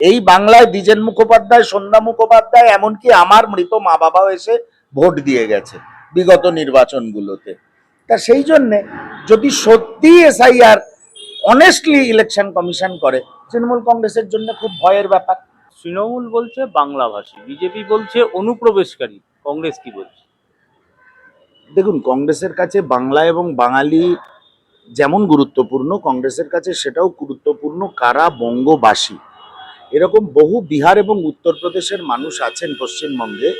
এই বাংলায় দ্বিজেন মুখোপাধ্যায় সন্ধ্যা মুখোপাধ্যায় এমনকি আমার মৃত মা বাবাও এসে ভোট দিয়ে গেছে বিগত নির্বাচনগুলোতে। তা সেই জন্যে যদি সত্যি এসআইআর অনেস্টলি ইলেকশন কমিশন করে তৃণমূল কংগ্রেসের জন্য খুব ভয়ের ব্যাপার। তৃণমূল বলছে বাংলাভাষী বিজেপি বলছে অনুপ্রবেশকারী কংগ্রেস কি বলছে? দেখুন কংগ্রেসের কাছে বাংলা এবং বাঙালি যেমন গুরুত্বপূর্ণ কংগ্রেসের কাছে সেটাও গুরুত্বপূর্ণ কারা বঙ্গবাসী। এরকম বহু বিহার এবং উত্তরপ্রদেশের মানুষ আছেন পশ্চিমবঙ্গে,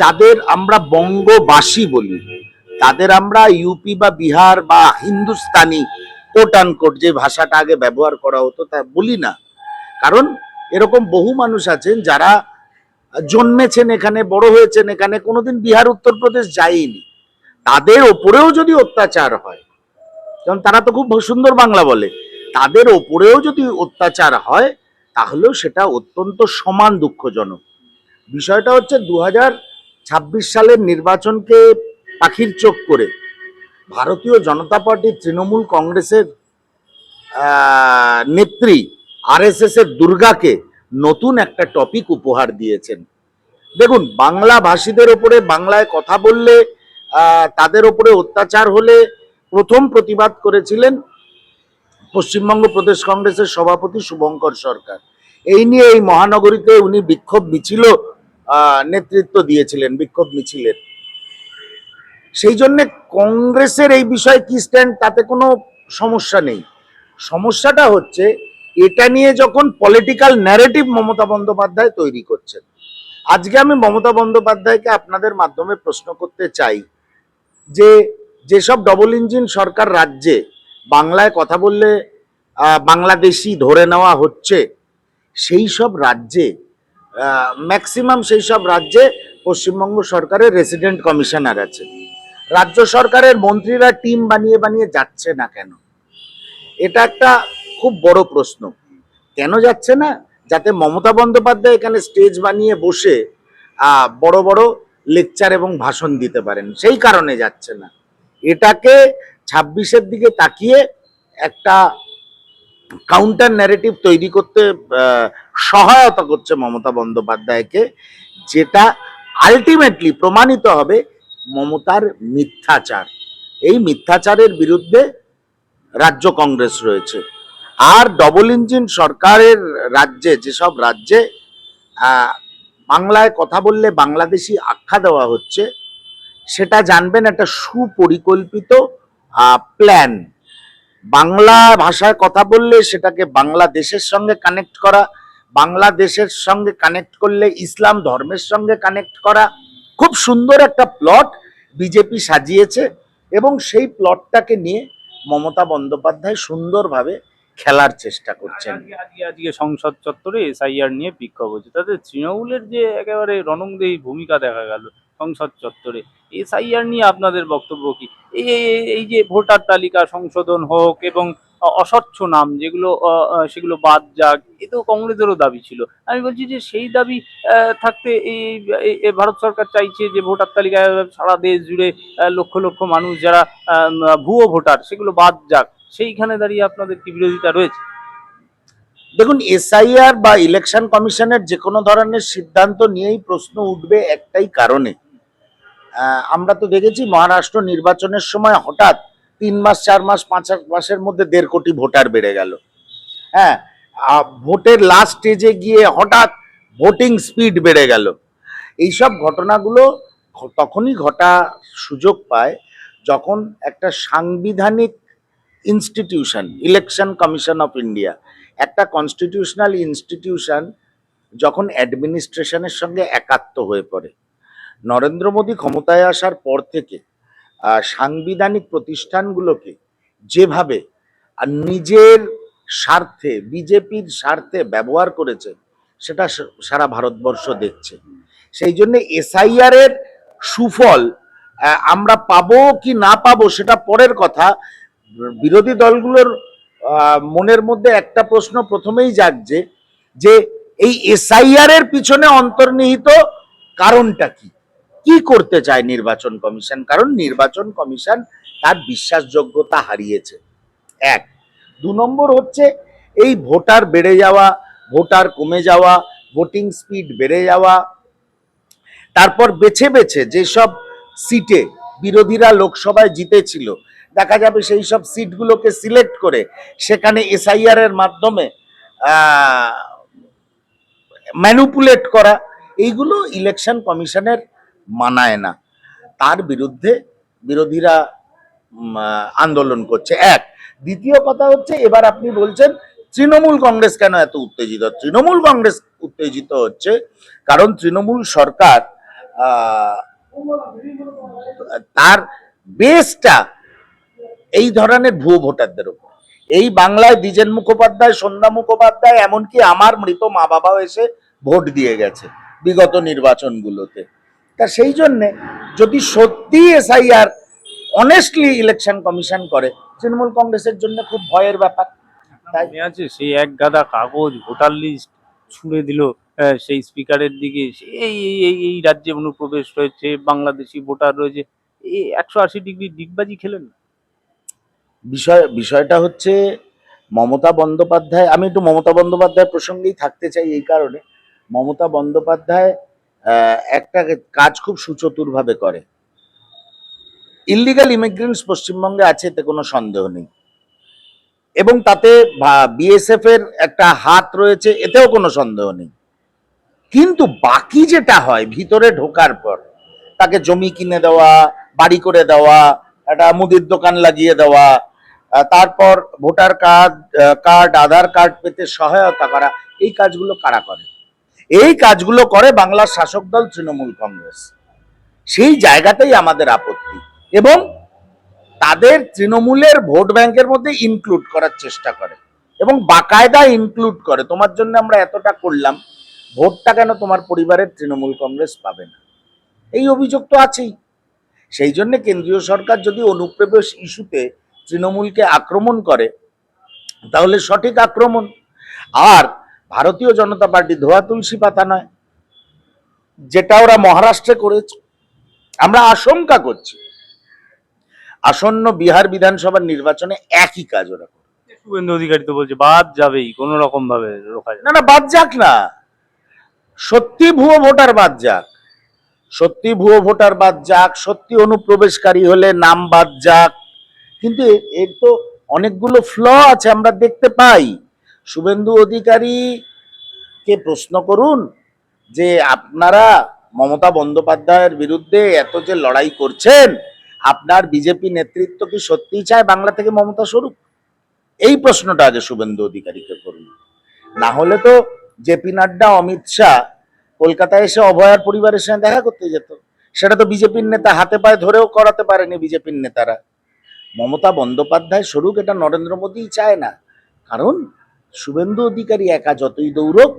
যাদের আমরা বঙ্গবাসী বলি। তাদের আমরা ইউপি বা বিহার বা হিন্দুস্তানি কোট আনকোট যে ভাষাটা আগে ব্যবহার করা হতো তা বলি না। কারণ এরকম বহু মানুষ আছেন যারা জন্মেছেন এখানে, বড় হয়েছেন এখানে, কোনোদিন বিহার, উত্তরপ্রদেশ যায়নি। তাদের ওপরেও যদি অত্যাচার হয় কারণ তারা তো খুব সুন্দর বাংলা বলে, তাদের ওপরেও যদি অত্যাচার হয় তাহলেও সেটা অত্যন্ত সমান দুঃখজনক। বিষয়টা হচ্ছে দু সালের নির্বাচনকে পাখির চোখ করে ভারতীয় জনতা পার্টি তৃণমূল কংগ্রেসের নেত্রী আরএসএস এর দুর্গাকে নতুন একটা টপিক উপহার দিয়েছেন। দেখুন বাংলা ভাষীদের ওপরে বাংলায় কথা বললে তাদের ওপরে অত্যাচার হলে প্রথম প্রতিবাদ করেছিলেন পশ্চিমবঙ্গ প্রদেশ কংগ্রেসের সভাপতি শুভঙ্কর সরকার। এই নিয়ে এই মহানগরীতে উনি বিক্ষোভ মিছিল নেতৃত্ব দিয়েছিলেন, বিক্ষোভ মিছিলের। সেই জন্যে কংগ্রেসের এই বিষয়ে কি স্ট্যান্ড তাতে কোনো সমস্যা নেই। সমস্যাটা হচ্ছে, এটা নিয়ে যখন পলিটিক্যাল ন্যারেটিভ মমতা বন্দ্যোপাধ্যায় তৈরি করছেন, আজকে আমি মমতা বন্দ্যোপাধ্যায়কে আপনাদের মাধ্যমে প্রশ্ন করতে চাই, যে যেসব ডবল ইঞ্জিন সরকার রাজ্যে বাংলায় কথা বললে বাংলাদেশি ধরে নেওয়া হচ্ছে সেই সব রাজ্যে ম্যাক্সিমাম সেই সব রাজ্যে পশ্চিমবঙ্গ সরকারের রেসিডেন্ট কমিশনার আছে। রাজ্য সরকারের মন্ত্রীরা টিম বানিয়ে বানিয়ে যাচ্ছে না কেন? এটা একটা খুব বড় প্রশ্ন। কেন যাচ্ছে না? যাতে মমতা বন্দ্যোপাধ্যায় এখানে স্টেজ বানিয়ে বসে বড় বড় লেকচার এবং ভাষণ দিতে পারেন। সেই কারণে যাচ্ছে না। এটাকে ছাব্বিশের দিকে তাকিয়ে একটা কাউন্টার ন্যারেটিভ তৈরি করতে সহায়তা করছে মমতা বন্দ্যোপাধ্যায়কে, যেটা আলটিমেটলি প্রমাণিত হবে মমতার মিথ্যাচার। এই মিথ্যাচারের বিরুদ্ধে রাজ্য কংগ্রেস রয়েছে। আর ডবল ইঞ্জিন সরকারের রাজ্যে, যেসব রাজ্যে বাংলায় কথা বললে বাংলাদেশি আখ্যা দেওয়া হচ্ছে, সেটা জানবেন একটা সুপরিকল্পিত প্ল্যান বাংলা ভাষায় কথা বললে সেটাকে বাংলাদেশের সঙ্গে কানেক্ট করা, বাংলাদেশের সঙ্গে কানেক্ট করলে ইসলাম ধর্মের সঙ্গে কানেক্ট করা। খুব সুন্দর একটা প্লট বিজেপি সাজিয়েছে এবং সেই প্লটটাকে নিয়ে মমতা বন্দ্যোপাধ্যায় সুন্দরভাবে খেলার চেষ্টা করছেন। আজকে সংসদ চত্বরে এসআইআর নিয়ে বিক্ষোভ হচ্ছে তাতে তৃণমূলের যে একেবারে রণংদেহী ভূমিকা দেখা গেল। সংসদ চত্বরে। এসআইআর নিয়ে আপনাদের বক্তব্য কি? এই, এই- যে ভোটার তালিকা সংশোধন হোক এবং অস্বচ্ছ নাম যেগুলো সেগুলো বাদ যাক, এ তো কংগ্রেসেরও দাবি ছিল। আমি বলছি যে সেই দাবি থাকতে এই ভারত সরকার চাইছে যে ভোটার তালিকায় সারা দেশ জুড়ে লক্ষ লক্ষ মানুষ যারা ভুয়ো ভোটার, সেগুলো বাদ যাক। সেইখানে দাঁড়িয়ে আপনাদের কি বিরোধিতা রয়েছে? দেখুন, এসআইআর বা ইলেকশন কমিশনের যে কোনো ধরনের সিদ্ধান্ত নিয়েই প্রশ্ন উঠবে একটাই কারণে। আমরা তো দেখেছি মহারাষ্ট্র নির্বাচনের সময় হঠাৎ তিন মাস, চার মাস, পাঁচ মাসের মধ্যে দেড় কোটি ভোটার বেড়ে গেল। হ্যাঁ ভোটের লাস্ট স্টেজে গিয়ে হঠাৎ ভোটিং স্পিড বেড়ে গেল। এইসব ঘটনাগুলো তখনই ঘটা সুযোগ পায় যখন একটা সাংবিধানিক institution election commission of India একটা কনস্টিটিউশনাল ইনস্টিটিউশন যখন অ্যাডমিনিস্ট্রেশনের সঙ্গে একাত্ম হয়ে পড়ে। নরেন্দ্র মোদী ক্ষমতায় আসার পর থেকে সাংবিধানিক প্রতিষ্ঠানগুলোকে যেভাবে নিজের স্বার্থে, বিজেপির স্বার্থে ব্যবহার করেছে, সেটা সারা ভারতবর্ষ দেখছে। সেই জন্য এসআইআর এর সুফল আমরা পাবো কি না পাবো সেটা পরের কথা। বিরোধী দলগুলোর মনের মধ্যে একটা প্রশ্ন প্রথমেই জাগছে যে, এই এসআইআর এর পিছনে অন্তর্নিহিত কারণটা কি? কি করতে চায় নির্বাচন কমিশন? কারণ নির্বাচন কমিশন তার বিশ্বাসযোগ্যতা হারিয়েছে। এক। দু নম্বর হচ্ছে, এই ভোটার বেড়ে যাওয়া, ভোটার কমে যাওয়া, ভোটিং স্পিড বেড়ে যাওয়া, তারপর বেছে বেছে যেসব সিটে বিরোধীরা লোকসভায় জিতেছিল, দেখা যাবে সেই সব সিটগুলোকে সিলেক্ট করে সেখানে এসআইআর এর মাধ্যমে ম্যানুপুলেট করা, এইগুলো ইলেকশন কমিশনের মানায় না। তার বিরুদ্ধে বিরোধীরা আন্দোলন করছে। এক, দ্বিতীয় কথা হচ্ছে, এবার আপনি বলছেন, তৃণমূল কংগ্রেস কেন এত উত্তেজিত? তৃণমূল কংগ্রেস উত্তেজিত হচ্ছে কারণ তৃণমূল সরকার তার বেসটা এই ধরনের ভুয়ো ভোটারদের উপর এই বাংলায় দ্বিজেন মুখোপাধ্যায়, সন্ধ্যা মুখোপাধ্যায়, এমনকি আমার মৃত মা বাবাও এসে ভোট দিয়ে গেছে বিগত নির্বাচনগুলোতে। তা সেই জন্যে যদি সত্যি এসআইআর অনেস্টলি ইলেকশন কমিশন করে তৃণমূল কংগ্রেসের জন্য খুব ভয়ের ব্যাপার। তাই আছে সেই এক গাদা কাগজ ভোটার লিস্ট ছুঁড়ে দিল সেই স্পিকারের দিকে এই এই এই রাজ্যে অনুপ্রবেশ রয়েছে বাংলাদেশি ভোটার রয়েছে এই একশো আশি ডিগ্রি ডিগবাজি খেলেন না। বিষয় বিষয়টা হচ্ছে মমতা বন্দ্যোপাধ্যায় আমি একটু মমতা বন্দ্যোপাধ্যায় প্রসঙ্গেই থাকতে চাই এই কারণে। মমতা বন্দ্যোপাধ্যায় একটা কাজ খুব সুচতুরভাবে করে। ইলিগাল ইমিগ্রেন্টস পশ্চিমবঙ্গে আছে, এতে কোনো সন্দেহ নেই। এবং তাতে বিএসএফ এর একটা হাত রয়েছে, এতেও কোনো সন্দেহ নেই। কিন্তু বাকি যেটা হয়, ভিতরে ঢোকার পর, তাকে জমি কিনে দেওয়া, বাড়ি করে দেওয়া, একটা মুদির দোকান লাগিয়ে দেওয়া তারপর voter card card, Aadhaar card পেতে সহায়তা করা, এই কাজগুলো কারা করে? এই কাজগুলো করে বাংলার শাসক দল তৃণমূল কংগ্রেস। সেই জায়গাটাই আমাদের আপত্তি এবং তাদের তৃণমূলের ভোট ব্যাংকের মধ্যে ইনক্লুড করার চেষ্টা করে এবং বাকায়দা ইনক্লুড করে। তোমার জন্য আমরা এতটা করলাম, ভোটটা কেন তোমার পরিবারের তৃণমূল কংগ্রেস পাবে না? এই অভিযোগ তো আছেই। সেই জন্য কেন্দ্রীয় সরকার যদি অনুপ্রবেশ ইস্যুতে তৃণমূলকে আক্রমণ করে, তাহলে সঠিক আক্রমণ। আর ভারতীয় জনতা পার্টি ধোয়া তুলসী পাতা নয় যেটা ওরা মহারাষ্ট্রে করেছে। আমরা আশঙ্কা করছি আসন্ন বিহার বিধানসভার নির্বাচনে একই কাজ ওরা করবে। শুভেন্দু অধিকারী তো বলছে বাদ যাবেই কোনো রকম ভাবে না। না বাদ যাক না। সত্যি ভুয়ো ভোটার বাদ যাক। সত্যি ভুয়ো ভোটার বাদ যাক সত্যি অনুপ্রবেশকারী হলে নাম বাদ যাক। কিন্তু এর তো অনেকগুলো ফ্ল আছে আমরা দেখতে পাই। শুভেন্দু অধিকারী কে প্রশ্ন করুন যে আপনারা মমতা বন্দ্যোপাধ্যায়ের বিরুদ্ধে এত যে লড়াই করছেন, আপনার বিজেপি নেতৃত্ব কি সত্যিই চায় বাংলা থেকে মমতা স্বরূপ? এই প্রশ্নটা আগে শুভেন্দু অধিকারীকে করুন। না হলে তো জেপি নাড্ডা, অমিত শাহ কলকাতায় এসে অভয়ার পরিবারের সঙ্গে দেখা করতে যেত। সেটা তো বিজেপির নেতা হাতে পায়ে ধরেও করাতে পারেনি বিজেপির নেতারা। মমতা বন্দ্যোপাধ্যায় স্বরূপ এটা নরেন্দ্র মোদী চায় না। কারণ শুভেন্দু অধিকারী একা যতই দৌড়ক,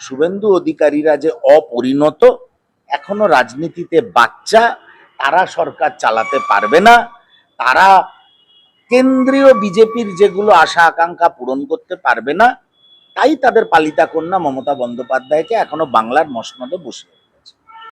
শুভেন্দু অধিকারীরা যে অপরিণত, এখনও রাজনীতিতে বাচ্চা, তারা সরকার চালাতে পারবে না তারা কেন্দ্রীয় বিজেপির যেগুলো আশা আকাঙ্ক্ষা পূরণ করতে পারবে না, তাই তাদের পালিতা কন্যা মমতা বন্দ্যোপাধ্যায়কে এখনও বাংলার মসনদে বসে।